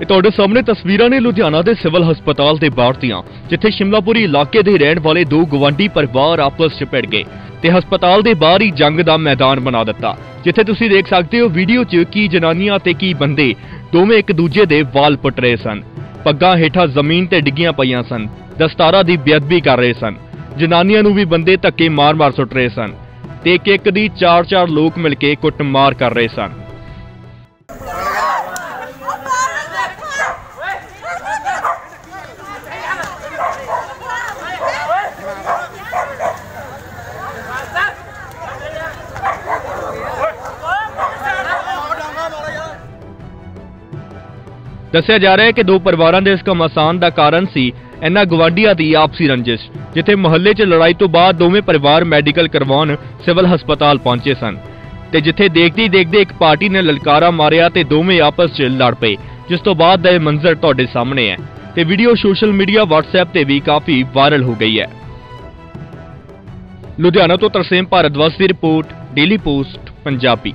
ਇਹ ਤੁਹਾਡੇ ਸਾਹਮਣੇ ਤਸਵੀਰਾਂ ਨੇ ਲੁਧਿਆਣਾ ਦੇ ਸਿਵਲ ਹਸਪਤਾਲ ਦੇ ਬਾਹਰ ਦੀਆਂ ਜਿੱਥੇ ਸ਼ਿਮਲਾਪੁਰੀ ਇਲਾਕੇ ਦੇ ਰਹਿਣ ਵਾਲੇ ਦੋ ਗਵਾਂਢੀ ਪਰਿਵਾਰ ਆਪਸ 'ਚ ਭਿੜ ਗਏ ਤੇ ਹਸਪਤਾਲ ਦੇ ਬਾਹਰ ਹੀ ਜੰਗ ਦਾ ਮੈਦਾਨ ਬਣਾ ਦਿੱਤਾ, ਜਿੱਥੇ ਤੁਸੀਂ ਦੇਖ ਸਕਦੇ ਹੋ ਵੀਡੀਓ 'ਚ ਕੀ ਜਨਾਨੀਆਂ ਤੇ ਕੀ ਬੰਦੇ ਦੋਵੇਂ ਇੱਕ ਦੂਜੇ ਦੇ ਵਾਲ ਪੁੱਟ ਰਹੇ ਸਨ। ਪੱਗਾਂ ਹੇਠਾਂ ਜ਼ਮੀਨ ਤੇ ਡਿੱਗੀਆਂ ਪਈਆਂ ਸਨ, ਦਸਤਾਰਾਂ ਦੀ ਬੇਅਦਬੀ ਕਰ ਰਹੇ ਸਨ, ਜਨਾਨੀਆਂ ਨੂੰ ਵੀ ਬੰਦੇ ਧੱਕੇ ਮਾਰ-ਮਾਰ ਸੁੱਟ ਰਹੇ ਸਨ ਤੇ ਇੱਕ ਇੱਕ ਦੀ ਚਾਰ-ਚਾਰ ਲੋਕ ਮਿਲ ਕੇ ਕੁੱਟਮਾਰ ਕਰ ਰਹੇ ਸਨ। ਦੱਸਿਆ ਜਾ ਰਿਹਾ ਹੈ ਕਿ ਦੋ ਪਰਿਵਾਰਾਂ ਦੇ ਇਸ ਘਮਾਸਾਨ ਦਾ ਕਾਰਨ ਸੀ ਇਹਨਾਂ ਗਵਾਂਢੀਆਂ ਦੀ ਆਪਸੀ ਰੰਜਿਸ਼, ਜਿੱਥੇ ਮੁਹੱਲੇ 'ਚ ਲੜਾਈ ਤੋਂ ਬਾਅਦ ਦੋਵੇਂ ਪਰਿਵਾਰ ਮੈਡੀਕਲ ਕਰਵਾਉਣ ਸਿਵਲ ਹਸਪਤਾਲ ਪਹੁੰਚੇ ਸਨ ਤੇ ਜਿੱਥੇ ਦੇਖਦੇ ਦੇਖਦੇ ਇੱਕ ਪਾਰਟੀ ਨੇ ਲਲਕਾਰਾ ਮਾਰਿਆ ਤੇ ਦੋਵੇਂ ਆਪਸ 'ਚ ਲੜ ਪਏ, ਜਿਸ ਤੋਂ ਬਾਅਦ ਦਾ ਇਹ ਮੰਜ਼ਰ ਤੁਹਾਡੇ ਸਾਹਮਣੇ ਹੈ ਤੇ ਵੀਡੀਓ ਸੋਸ਼ਲ ਮੀਡੀਆ, WhatsApp ਤੇ ਵੀ ਕਾਫੀ ਵਾਇਰਲ ਹੋ ਗਈ ਹੈ। ਲੁਧਿਆਣਾ ਤੋਂ ਤਰਸੇਮ ਭਾਰਦਵਾਸ ਦੀ ਰਿਪੋਰਟ ਡੇਲੀ ਪੋਸਟ ਪੰਜਾਬੀ।